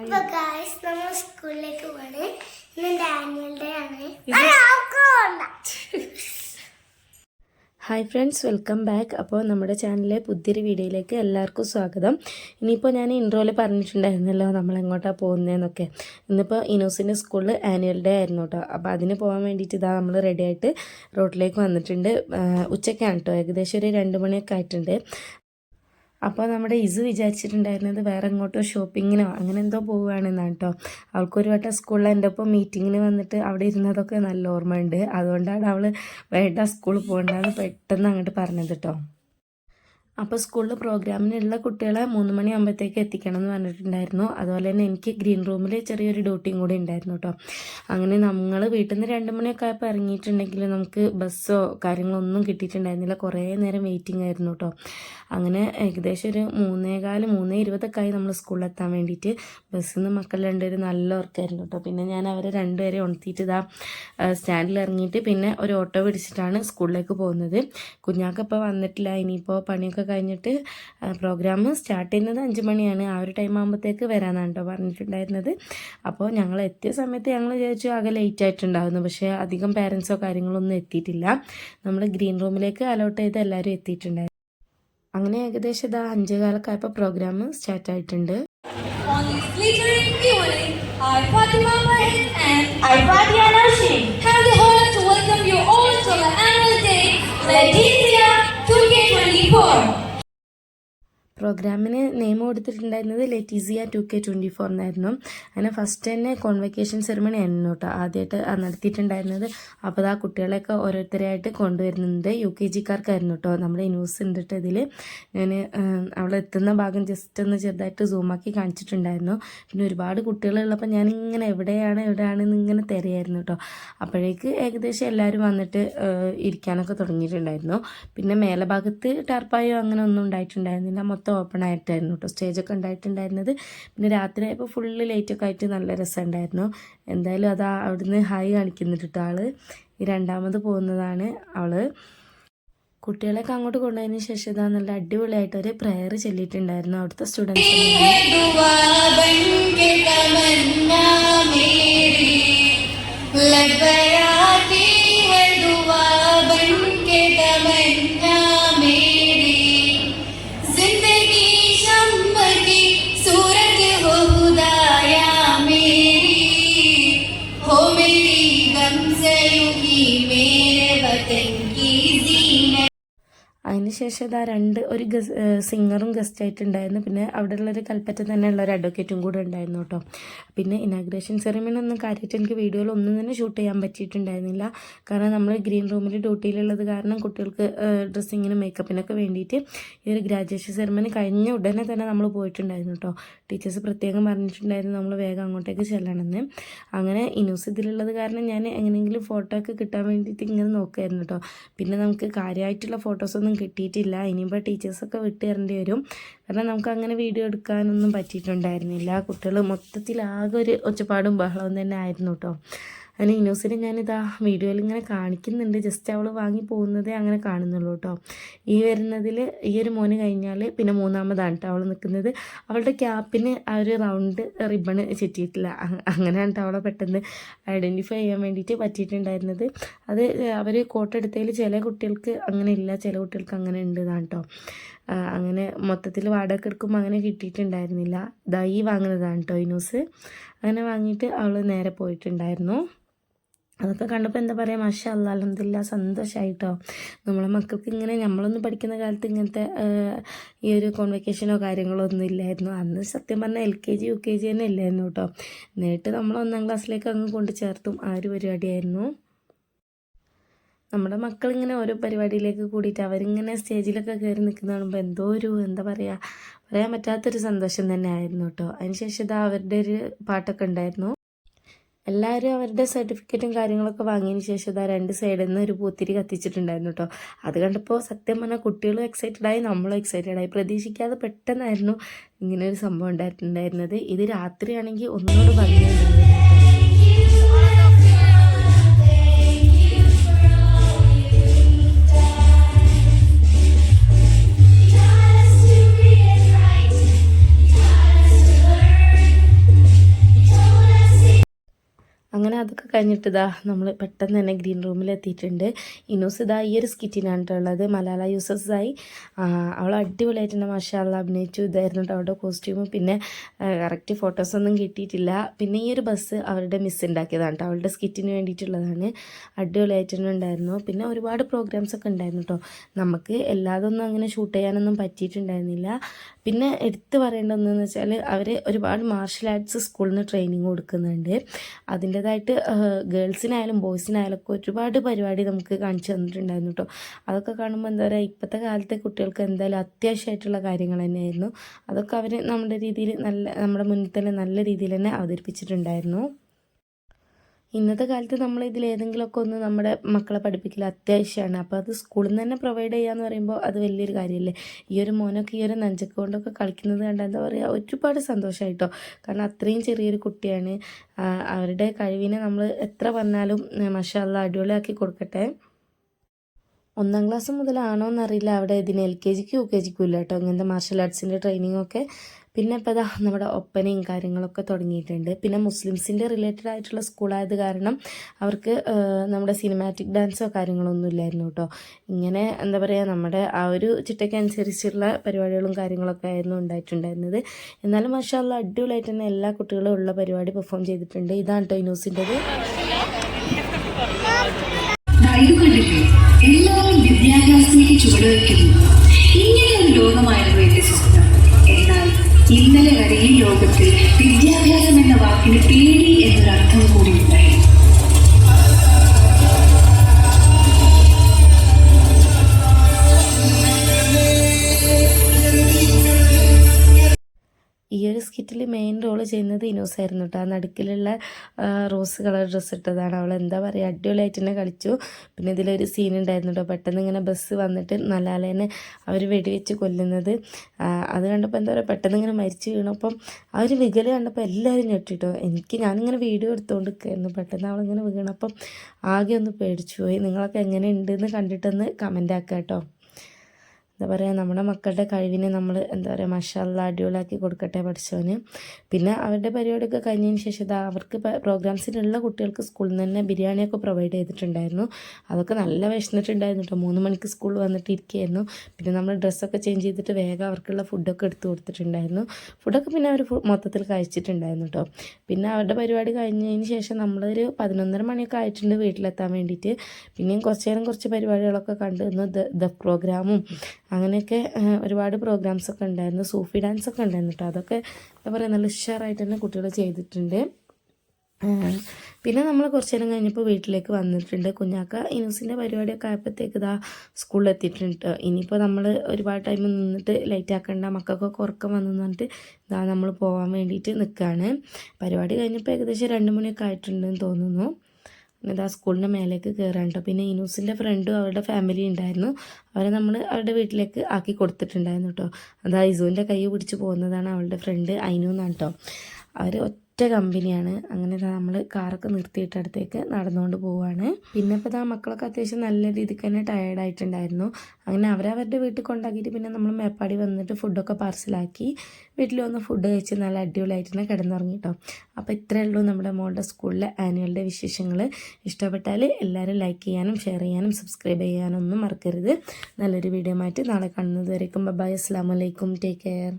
അപ്പൊ ഗായ്സ് നമ്മൾ സ്കൂളിലേക്ക് പോവാണ് ഇന്ന് ആനുവൽ ഡേ ആണ്. ഇത് ആ, അവൾക്ക് വേണ്ട. ഹായ് ഫ്രണ്ട്സ് വെൽക്കം ബാക്ക് അപ്പോൾ നമ്മുടെ ചാനലിലെ പുതിയൊരു വീഡിയോയിലേക്ക് എല്ലാവർക്കും സ്വാഗതം. ഇനിയിപ്പോൾ ഞാൻ ഇൻട്രോയിൽ പറഞ്ഞിട്ടുണ്ടായിരുന്നല്ലോ നമ്മൾ എങ്ങോട്ടാണ് പോകുന്നതെന്നൊക്കെ ഇന്നിപ്പോൾ ഇനോസിന്റെ സ്കൂളിൽ ആനുവൽ ഡേ ആയിരുന്നു കേട്ടോ അപ്പോൾ അതിന് പോകാൻ വേണ്ടിയിട്ട് ഇതാ നമ്മൾ റെഡി ആയിട്ട് റോഡിലേക്ക് വന്നിട്ടുണ്ട്. ഉച്ചയ്ക്കാണ് കേട്ടോ ഏകദേശം ഒരു രണ്ട് മണിയൊക്കെ ആയിട്ടുണ്ട്. അപ്പോൾ നമ്മുടെ ഇസ് വിചാരിച്ചിട്ടുണ്ടായിരുന്നത് വേറെ എങ്ങോട്ടോ ഷോപ്പിങ്ങിനോ അങ്ങനെ എന്തോ പോവുകയാണെന്നാണ് കേട്ടോ അവൾക്കൊരു വട്ടം സ്കൂളിൽ എന്റെ ഒപ്പം മീറ്റിങ്ങിന് വന്നിട്ട് അവിടെ ഇരുന്നതൊക്കെ നല്ല ഓർമ്മയുണ്ട്. അതുകൊണ്ടാണ് അവൾ വേണ്ട സ്കൂളിൽ പോകണ്ടെന്ന് പെട്ടെന്ന് അങ്ങോട്ട് പറഞ്ഞത് കേട്ടോ അപ്പോൾ സ്കൂളിൽ പ്രോഗ്രാമിനുള്ള കുട്ടികളെ മൂന്ന് മണിയാകുമ്പോഴത്തേക്ക് എത്തിക്കണം എന്ന് പറഞ്ഞിട്ടുണ്ടായിരുന്നു. അതുപോലെ തന്നെ എനിക്ക് ഗ്രീൻ റൂമിൽ ചെറിയൊരു ഡ്യൂട്ടിയും കൂടി ഉണ്ടായിരുന്നു കേട്ടോ അങ്ങനെ നമ്മൾ വീട്ടിൽ നിന്ന് രണ്ട് മണിയൊക്കെ ആയപ്പോൾ ഇറങ്ങിയിട്ടുണ്ടെങ്കിൽ നമുക്ക് ബസ്സോ കാര്യങ്ങളോ ഒന്നും കിട്ടിയിട്ടുണ്ടായിരുന്നില്ല. കുറേ നേരം വെയിറ്റിംഗ് ആയിരുന്നു കേട്ടോ അങ്ങനെ ഏകദേശം ഒരു മൂന്നേകാൽ മൂന്നേ ഇരുപതൊക്കെ ആയി നമ്മൾ സ്കൂളിൽ എത്താൻ വേണ്ടിയിട്ട് ബസ്സിൽ നിന്ന് മക്കൾ രണ്ടുപേരും നല്ല ഉറക്കായിരുന്നു കേട്ടോ പിന്നെ ഞാൻ അവരെ രണ്ടുപേരെ ഉണർത്തിയിട്ട് ഇതാ സ്റ്റാൻഡിൽ ഇറങ്ങിയിട്ട് പിന്നെ ഒരു ഓട്ടോ പിടിച്ചിട്ടാണ് സ്കൂളിലേക്ക് പോകുന്നത്. കുഞ്ഞാക്കപ്പോൾ വന്നിട്ടില്ല. ഇനിയിപ്പോൾ പണിയൊക്കെ കഴിഞ്ഞിട്ട് പ്രോഗ്രാം സ്റ്റാർട്ട് ചെയ്യുന്നത് അഞ്ച് മണിയാണ്. ആ ഒരു ടൈം ആകുമ്പോഴത്തേക്ക് വരാനാണ് കേട്ടോ പറഞ്ഞിട്ടുണ്ടായിരുന്നത്. അപ്പോൾ ഞങ്ങൾ എത്തിയ സമയത്ത് ഞങ്ങൾ വിചാരിച്ചു ആകെ ലേറ്റ് ആയിട്ടുണ്ടായിരുന്നു പക്ഷേ അധികം പാരൻസോ കാര്യങ്ങളൊന്നും എത്തിയിട്ടില്ല. നമ്മൾ ഗ്രീൻ റൂമിലേക്ക് അലോട്ട് ചെയ്ത് എല്ലാവരും എത്തിയിട്ടുണ്ടായിരുന്നു. അങ്ങനെ ഏകദേശം ഇതാ അഞ്ചേ കാലൊക്കെ ആയപ്പോൾ പ്രോഗ്രാം സ്റ്റാർട്ട് ആയിട്ടുണ്ട്. I, Fatima. And I, have the honor to welcome you all to the annual day, പ്രോഗ്രാമിന് name കൊടുത്തിട്ടുണ്ടായിരുന്നത് Leticia two K twenty four എന്നായിരുന്നു. അങ്ങനെ ഫസ്റ്റ് തന്നെ കോൺവെക്കേഷൻ സെറിമണി ആയിരുന്നു കേട്ടോ. ആദ്യമായിട്ട് നടത്തിയിട്ടുണ്ടായിരുന്നത്. അപ്പോൾ ആ കുട്ടികളെയൊക്കെ ഓരോരുത്തരെയായിട്ട് കൊണ്ടുവരുന്നുണ്ട് യു കെ ജിക്കാർക്കായിരുന്നു കേട്ടോ. നമ്മുടെ ന്യൂസ് ഉണ്ട് ഇതിൽ ഞാൻ അവിടെ എത്തുന്ന ഭാഗം ജസ്റ്റ് ഒന്ന് ചെറുതായിട്ട് സൂമാക്കി കാണിച്ചിട്ടുണ്ടായിരുന്നു. പിന്നെ ഒരുപാട് കുട്ടികളുള്ളപ്പോൾ ഞാനിങ്ങനെ എവിടെയാണ് എവിടെയാണെന്ന് ഇങ്ങനെ തിരയായിരുന്നു കേട്ടോ. അപ്പോഴേക്ക് ഏകദേശം എല്ലാവരും വന്നിട്ട് ഇരിക്കാനൊക്കെ തുടങ്ങിയിട്ടുണ്ടായിരുന്നു. പിന്നെ മേലഭാഗത്ത് ടാർപ്പായോ അങ്ങനെ ഒന്നും ഉണ്ടായിട്ടുണ്ടായിരുന്നില്ല. മൊത്തം ഓപ്പൺ ആയിട്ടായിരുന്നു കേട്ടോ സ്റ്റേജൊക്കെ ഉണ്ടായിട്ടുണ്ടായിരുന്നത്. പിന്നെ രാത്രി ആയപ്പോൾ ഫുള്ള് ലൈറ്റൊക്കെ ആയിട്ട് നല്ല രസമുണ്ടായിരുന്നു. എന്തായാലും അത് അവിടുന്ന് ഹായ് കാണിക്കുന്നുണ്ട് കേട്ടോ ആൾ. ഈ രണ്ടാമത് പോകുന്നതാണ് അവൾ. കുട്ടികളൊക്കെ അങ്ങോട്ട് കൊണ്ടുപോയതിന് ശേഷം ഇതാ നല്ല അടിപൊളിയായിട്ട് ഒരു പ്രെയർ ചൊല്ലിയിട്ടുണ്ടായിരുന്നു അവിടുത്തെ സ്റ്റുഡൻസ് അതിനുശേഷം ഇതാ രണ്ട് ഒരു ഗസ് സിംഗറും ഗസ്റ്റ് ആയിട്ടുണ്ടായിരുന്നു. പിന്നെ അവിടെ ഒരു കൽപ്പറ്റ തന്നെയുള്ള ഒരു അഡ്വക്കേറ്റും കൂടെ ഉണ്ടായിരുന്നു കേട്ടോ. പിന്നെ ഇനാഗ്രേഷൻ സെറിമണി ഒന്നും കാര്യമായിട്ട് എനിക്ക് വീഡിയോയിൽ ഒന്നും തന്നെ ഷൂട്ട് ചെയ്യാൻ പറ്റിയിട്ടുണ്ടായിരുന്നില്ല. കാരണം നമ്മൾ ഗ്രീൻ റൂമിൽ ഡ്യൂട്ടിയിലുള്ളത് കാരണം കുട്ടികൾക്ക് ഡ്രസ്സിങ്ങിനും മേക്കപ്പിനൊക്കെ വേണ്ടിയിട്ട് ഈ ഒരു ഗ്രാജുവേഷൻ സെറിമണി കഴിഞ്ഞ ഉടനെ തന്നെ നമ്മൾ പോയിട്ടുണ്ടായിരുന്നു കേട്ടോ. ടീച്ചേഴ്സ് പ്രത്യേകം പറഞ്ഞിട്ടുണ്ടായിരുന്നു നമ്മൾ വേഗം അങ്ങോട്ടേക്ക് ചെല്ലണമെന്ന് അങ്ങനെ ഇനൂസ് ഇതിലുള്ളത് കാരണം ഞാൻ എങ്ങനെയെങ്കിലും ഫോട്ടോ ഒക്കെ കിട്ടാൻ വേണ്ടിയിട്ട് ഇങ്ങനെ നോക്കുമായിരുന്നു കേട്ടോ. പിന്നെ നമുക്ക് കാര്യമായിട്ടുള്ള ഫോട്ടോസൊന്നും കിട്ടിയിട്ടില്ല. ഇനിയിപ്പോൾ ടീച്ചേഴ്സൊക്കെ വിട്ട് തരേണ്ടി വരും. കാരണം നമുക്ക് അങ്ങനെ വീഡിയോ എടുക്കാനൊന്നും പറ്റിയിട്ടുണ്ടായിരുന്നില്ല. കുട്ടികൾ മൊത്തത്തിൽ ആകെ ഒരു ഒച്ചപ്പാടും ബഹളവും തന്നെ ആയിരുന്നു കേട്ടോ അങ്ങനെ ഇനോസിനെ ഞാനിതാ വീഡിയോയിൽ ഇങ്ങനെ കാണിക്കുന്നുണ്ട്. ജസ്റ്റ് അവൾ വാങ്ങി പോകുന്നതേ അങ്ങനെ കാണുന്നുള്ളൂ കേട്ടോ. ഈ വരുന്നതിൽ ഈ ഒരു മോന് കഴിഞ്ഞാൽ പിന്നെ മൂന്നാമതാണ് കേട്ടോ അവൾ നിൽക്കുന്നത് അവളുടെ ക്യാപ്പിന് ആ ഒരു റൗണ്ട് റിബണ് ചുറ്റിയിട്ടില്ല അങ്ങനെയാണ് കേട്ടോ അവളെ പെട്ടെന്ന് ഐഡന്റിഫൈ ചെയ്യാൻ വേണ്ടിയിട്ട് പറ്റിയിട്ടുണ്ടായിരുന്നത്. അത് അവർ കോട്ട് എടുത്തതിൽ ചില കുട്ടികൾക്ക് അങ്ങനെ ഇല്ല. ചില കുട്ടികൾക്ക് അങ്ങനെ ഉണ്ട് കേട്ടോ അങ്ങനെ മൊത്തത്തിൽ വാടക എടുക്കുമ്പോൾ അങ്ങനെ കിട്ടിയിട്ടുണ്ടായിരുന്നില്ല. ഇതായി ഈ വാങ്ങുന്നതാണ് കേട്ടോ ഇനൂസ് അങ്ങനെ വാങ്ങിയിട്ട് അവൾ നേരെ പോയിട്ടുണ്ടായിരുന്നു. അതൊക്കെ കണ്ടപ്പോൾ എന്താ പറയുക മഷ അല്ല അലഹമില്ല സന്തോഷമായിട്ടോ നമ്മളെ മക്കൾക്ക് ഇങ്ങനെ നമ്മളൊന്നും പഠിക്കുന്ന കാലത്ത് ഇങ്ങനത്തെ ഈ ഒരു കോൺവെക്കേഷനോ കാര്യങ്ങളോ ഒന്നും ഇല്ലായിരുന്നു. അന്ന് സത്യം പറഞ്ഞാൽ L K G U K G തന്നെ ഇല്ലായിരുന്നു കേട്ടോ. എന്നിട്ട് നമ്മൾ ഒന്നാം ക്ലാസ്സിലേക്ക് അങ്ങ് കൊണ്ട് ചേർത്തും ആ ഒരു പരിപാടിയായിരുന്നു. നമ്മുടെ മക്കളിങ്ങനെ ഓരോ പരിപാടിയിലേക്ക് കൂടിയിട്ട് അവരിങ്ങനെ സ്റ്റേജിലൊക്കെ കയറി നിൽക്കുന്ന കാണുമ്പോൾ എന്തോ ഒരു എന്താ പറയുക പറയാൻ പറ്റാത്തൊരു സന്തോഷം തന്നെ ആയിരുന്നു കേട്ടോ. അതിനുശേഷം ഇതാ അവരുടെ ഒരു പാട്ടൊക്കെ ഉണ്ടായിരുന്നു. എല്ലാവരും അവരുടെ സർട്ടിഫിക്കറ്റും കാര്യങ്ങളൊക്കെ വാങ്ങിയതിന് ശേഷം ഇതാ രണ്ട് സൈഡിൽ നിന്ന് ഒരു പൂത്തിരി കത്തിച്ചിട്ടുണ്ടായിരുന്നു കേട്ടോ അത് കണ്ടപ്പോൾ സത്യം പറഞ്ഞാൽ കുട്ടികളും എക്സൈറ്റഡ് ആയി നമ്മളും എക്സൈറ്റഡ് ആയി. പ്രതീക്ഷിക്കാതെ പെട്ടെന്നായിരുന്നു ഇങ്ങനെ ഒരു സംഭവം ഉണ്ടായിട്ടുണ്ടായിരുന്നത്. ഇത് രാത്രിയാണെങ്കിൽ ഒന്നുകൂടെ ഭംഗിയുണ്ടായിരുന്നു അതൊക്കെ കഴിഞ്ഞിട്ട് ഇതാ നമ്മൾ പെട്ടെന്ന് തന്നെ ഗ്രീൻ റൂമിൽ എത്തിയിട്ടുണ്ട് ഇനൂസ് ഇതാ ഈ ഒരു സ്കിറ്റിനാണ് ഉള്ളത് മലാല യൂസഫ്സായി അവൾ അടിപൊളിയായിട്ടുണ്ട്. മാഷാള അഭിനയിച്ചു. ഇതായിരുന്നു ട്ടോ അവളുടെ കോസ്റ്റ്യൂം പിന്നെ കറക്റ്റ് ഫോട്ടോസൊന്നും കിട്ടിയിട്ടില്ല. പിന്നെ ഈ ഒരു ബസ് അവരുടെ മിസ് ഉണ്ടാക്കിയതാണ് കേട്ടോ. അവളുടെ സ്കിറ്റിന് വേണ്ടിയിട്ടുള്ളതാണ്. അടിപൊളിയായിട്ടുണ്ടായിരുന്നു. പിന്നെ ഒരുപാട് പ്രോഗ്രാംസ് ഒക്കെ ഉണ്ടായിരുന്നു കേട്ടോ. നമുക്ക് എല്ലാതൊന്നും അങ്ങനെ ഷൂട്ട് ചെയ്യാനൊന്നും പറ്റിയിട്ടുണ്ടായിരുന്നില്ല. പിന്നെ എടുത്തു പറയേണ്ട ഒന്നെന്ന് വെച്ചാൽ അവർ ഒരുപാട് മാർഷൽ ആർട്സ് സ്കൂളിൽ നിന്ന് ട്രെയിനിങ് കൊടുക്കുന്നുണ്ട്. അതിന്റേതായിട്ട് ഗേൾസിനായാലും ബോയ്സിനായാലും ഒക്കെ ഒരുപാട് പരിപാടി നമുക്ക് കാണിച്ചു തന്നിട്ടുണ്ടായിരുന്നു കേട്ടോ അതൊക്കെ കാണുമ്പോൾ എന്താ പറയുക ഇപ്പോഴത്തെ കാലത്തെ കുട്ടികൾക്ക് എന്തായാലും അത്യാവശ്യമായിട്ടുള്ള കാര്യങ്ങൾ തന്നെയായിരുന്നു. അതൊക്കെ അവർ നമ്മുടെ രീതിയിൽ നല്ല നമ്മുടെ മുന്നിൽ തന്നെ നല്ല രീതിയിൽ തന്നെ അവതരിപ്പിച്ചിട്ടുണ്ടായിരുന്നു. ഇന്നത്തെ കാലത്ത് നമ്മൾ ഇതിൽ ഏതെങ്കിലുമൊക്കെ ഒന്ന് നമ്മുടെ മക്കളെ പഠിപ്പിക്കൽ അത്യാവശ്യമാണ് അപ്പോൾ അത് സ്കൂളിൽ നിന്ന് തന്നെ പ്രൊവൈഡ് ചെയ്യാന്ന് പറയുമ്പോൾ അത് വലിയൊരു കാര്യമല്ലേ ഈ ഒരു മോനൊക്കെ ഈ ഒരു നഞ്ചക്ക കൊണ്ടൊക്കെ കളിക്കുന്നത് കണ്ട എന്താ പറയുക ഒരുപാട് സന്തോഷമായിട്ടോ കാരണം അത്രയും ചെറിയൊരു കുട്ടിയാണ്. അവരുടെ കഴിവിനെ നമ്മൾ എത്ര പറഞ്ഞാലും മഷാല്ല അടിപൊളിയാക്കി കൊടുക്കട്ടെ. ഒന്നാം ക്ലാസ് മുതലാണോ എന്നറിയില്ല അവിടെ ഇതിന് എൽ കെ ജിക്കും യു കെ ജിക്കും ഇല്ല കേട്ടോ ഇങ്ങനത്തെ മാർഷൽ ആർട്സിന്റെ ട്രെയിനിങ് ഒക്കെ പിന്നെ ഇപ്പോൾ ഇതാ നമ്മുടെ ഒപ്പനയും കാര്യങ്ങളൊക്കെ തുടങ്ങിയിട്ടുണ്ട്. പിന്നെ മുസ്ലിംസിന്റെ റിലേറ്റഡ് ആയിട്ടുള്ള സ്കൂളായത് കാരണം അവർക്ക് നമ്മുടെ സിനിമാറ്റിക് ഡാൻസോ കാര്യങ്ങളോ ഒന്നും ഇല്ലായിരുന്നു കേട്ടോ. ഇങ്ങനെ എന്താ പറയുക നമ്മുടെ ആ ഒരു ചിട്ടയ്ക്കനുസരിച്ചുള്ള പരിപാടികളും കാര്യങ്ങളൊക്കെ ആയിരുന്നു ഉണ്ടായിട്ടുണ്ടായിരുന്നത്. എന്നാലും മാഷാല്ല അടിപൊളിയായിട്ട് തന്നെ എല്ലാ കുട്ടികളും ഉള്ള പരിപാടി പെർഫോം ചെയ്തിട്ടുണ്ട്. ഇതാണ് കേട്ടോ ഇതുകൊണ്ടില്ലേ എല്ലാവരും വിദ്യാഭ്യാസത്തിലേക്ക് ചുവടുവെക്കുന്നു ഇങ്ങനെ ഒരു ലോകമായിരുന്നു എന്റെ എന്നാൽ ഇന്നലെ വരെ ഈ ലോകത്തിൽ വിദ്യാഭ്യാസം ചെയ്യുന്നത് ഇനോസ് ആയിരുന്നു കേട്ടോ ആ നടുക്കിലുള്ള റോസ് കളർ ഡ്രസ്സ് ഇട്ടതാണ് അവൾ. എന്താ പറയുക അടിപൊളിയായിട്ട് തന്നെ കളിച്ചു. പിന്നെ ഇതിലൊരു സീൻ ഉണ്ടായിരുന്നു കേട്ടോ പെട്ടെന്ന് ഇങ്ങനെ ബസ് വന്നിട്ട് നല്ലാലേനെ അവർ വെടിവെച്ച് കൊല്ലുന്നത്. അത് കണ്ടപ്പോൾ എന്താ പറയുക പെട്ടെന്ന് ഇങ്ങനെ മരിച്ചു വീണപ്പം ആ ഒരു വികൽ കണ്ടപ്പോൾ എല്ലാവരും ഞെട്ടിട്ടോ എനിക്ക് ഞാനിങ്ങനെ വീഡിയോ എടുത്തുകൊണ്ട് നിൽക്കുകയായിരുന്നു പെട്ടെന്ന് അവളിങ്ങനെ വീണപ്പം ആകെ ഒന്ന് പേടിച്ചു പോയി. നിങ്ങളൊക്കെ എങ്ങനെ ഉണ്ടെന്ന് കണ്ടിട്ടൊന്ന് കമന്റ് ആക്കാം കേട്ടോ എന്താ പറയുക നമ്മുടെ മക്കളുടെ കഴിവിനെ നമ്മൾ എന്താ പറയുക മഷാല്ല അടിപൊളിയാക്കി കൊടുക്കട്ടെ പഠിച്ചവന്. പിന്നെ അവരുടെ പരിപാടിയൊക്കെ കഴിഞ്ഞതിന് ശേഷം ഇതാ അവർക്ക് പ്രോഗ്രാംസിലുള്ള കുട്ടികൾക്ക് സ്കൂളിൽ നിന്ന് തന്നെ ബിരിയാണിയൊക്കെ പ്രൊവൈഡ് ചെയ്തിട്ടുണ്ടായിരുന്നു. അതൊക്കെ നല്ല വിശന്നിട്ടുണ്ടായിരുന്നു കേട്ടോ മൂന്ന് മണിക്ക് സ്കൂളിൽ വന്നിട്ട് ഇരിക്കുകയായിരുന്നു പിന്നെ നമ്മൾ ഡ്രസ്സൊക്കെ ചേഞ്ച് ചെയ്തിട്ട് വേഗം അവർക്കുള്ള ഫുഡൊക്കെ എടുത്തു കൊടുത്തിട്ടുണ്ടായിരുന്നു. ഫുഡൊക്കെ പിന്നെ അവർ മൊത്തത്തിൽ കഴിച്ചിട്ടുണ്ടായിരുന്നു കേട്ടോ പിന്നെ അവരുടെ പരിപാടി കഴിഞ്ഞതിന് ശേഷം നമ്മളൊരു പതിനൊന്നര മണിയൊക്കെ ആയിട്ടുണ്ട് വീട്ടിലെത്താൻ വേണ്ടിയിട്ട്. പിന്നെയും കുറച്ച് നേരം കുറച്ച് പരിപാടികളൊക്കെ കണ്ടു ദ പ്രോഗ്രാമും അങ്ങനെയൊക്കെ ഒരുപാട് പ്രോഗ്രാംസ് ഒക്കെ ഉണ്ടായിരുന്നു. സൂഫി ഡാൻസ് ഒക്കെ ഉണ്ടായിരുന്നു കേട്ടോ അതൊക്കെ എന്താ പറയുക നല്ല ഉഷാറായിട്ട് തന്നെ കുട്ടികൾ ചെയ്തിട്ടുണ്ട്. പിന്നെ നമ്മൾ കുറച്ച് നേരം കഴിഞ്ഞപ്പോൾ വീട്ടിലേക്ക് വന്നിട്ടുണ്ട്. കുഞ്ഞാക്ക ഇനൂസിന്റെ പരിപാടിയൊക്കെ ആയപ്പോഴത്തേക്ക് ഇതാ ട്ടോ. ഇനിയിപ്പോൾ നമ്മൾ ഒരുപാട് ടൈം നിന്നിട്ട് ലൈറ്റ് ആക്കണ്ട മക്കൾക്കൊക്കെ ഉറക്കം വന്നു പറഞ്ഞിട്ട് ഇതാ നമ്മൾ പോകാൻ വേണ്ടിയിട്ട് നിൽക്കുകയാണ്. പരിപാടി കഴിഞ്ഞപ്പോൾ ഏകദേശം രണ്ട് മണിയൊക്കെ ആയിട്ടുണ്ടെന്ന് തോന്നുന്നു. ഇതാ സ്കൂളിന്റെ മേലേക്ക് കയറാൻ കേട്ടോ പിന്നെ ഇനൂസിന്റെ ഫ്രണ്ടും അവരുടെ ഫാമിലി ഉണ്ടായിരുന്നു. അവരെ നമ്മൾ അവരുടെ വീട്ടിലേക്ക് ആക്കി കൊടുത്തിട്ടുണ്ടായിരുന്നു കേട്ടോ അതാ ഇസുവിന്റെ കൈ പിടിച്ച് പോകുന്നതാണ് അവളുടെ ഫ്രണ്ട് അയിനു എന്നാണ് കേട്ടോ അവർ ഒറ്റ കമ്പനിയാണ്. അങ്ങനെ നമ്മൾ കാറൊക്കെ നിർത്തിയിട്ട് അടുത്തേക്ക് നടന്നുകൊണ്ട് പോവുകയാണ് പിന്നെ ഇപ്പോൾ ആ മക്കളൊക്കെ അത്യാവശ്യം നല്ല രീതിക്ക് തന്നെ ടയേർഡായിട്ടുണ്ടായിരുന്നു അങ്ങനെ അവരവരുടെ വീട്ടിൽ കൊണ്ടാക്കിയിട്ട് പിന്നെ നമ്മൾ മേപ്പാടി വന്നിട്ട് ഫുഡൊക്കെ പാർസലാക്കി വീട്ടിൽ വന്ന് ഫുഡ് കഴിച്ച് നല്ല അടിപൊളിയായിട്ട് തന്നെ കിടന്നുറങ്ങി കേട്ടോ അപ്പോൾ ഇത്രയേ ഉള്ളൂ നമ്മുടെ മോളുടെ സ്കൂളിലെ ആനുവൽ ഡേ വിശേഷങ്ങൾ ഇഷ്ടപ്പെട്ടാൽ എല്ലാവരും ലൈക്ക് ചെയ്യാനും ഷെയർ ചെയ്യാനും സബ്സ്ക്രൈബ് ചെയ്യാനും ഒന്നും മറക്കരുത്. നല്ലൊരു വീഡിയോ മാറ്റി നാളെ കാണുന്നത് വരേക്കും. ബൈ അസ്സാം വലൈക്കും ടേക്ക് കെയർ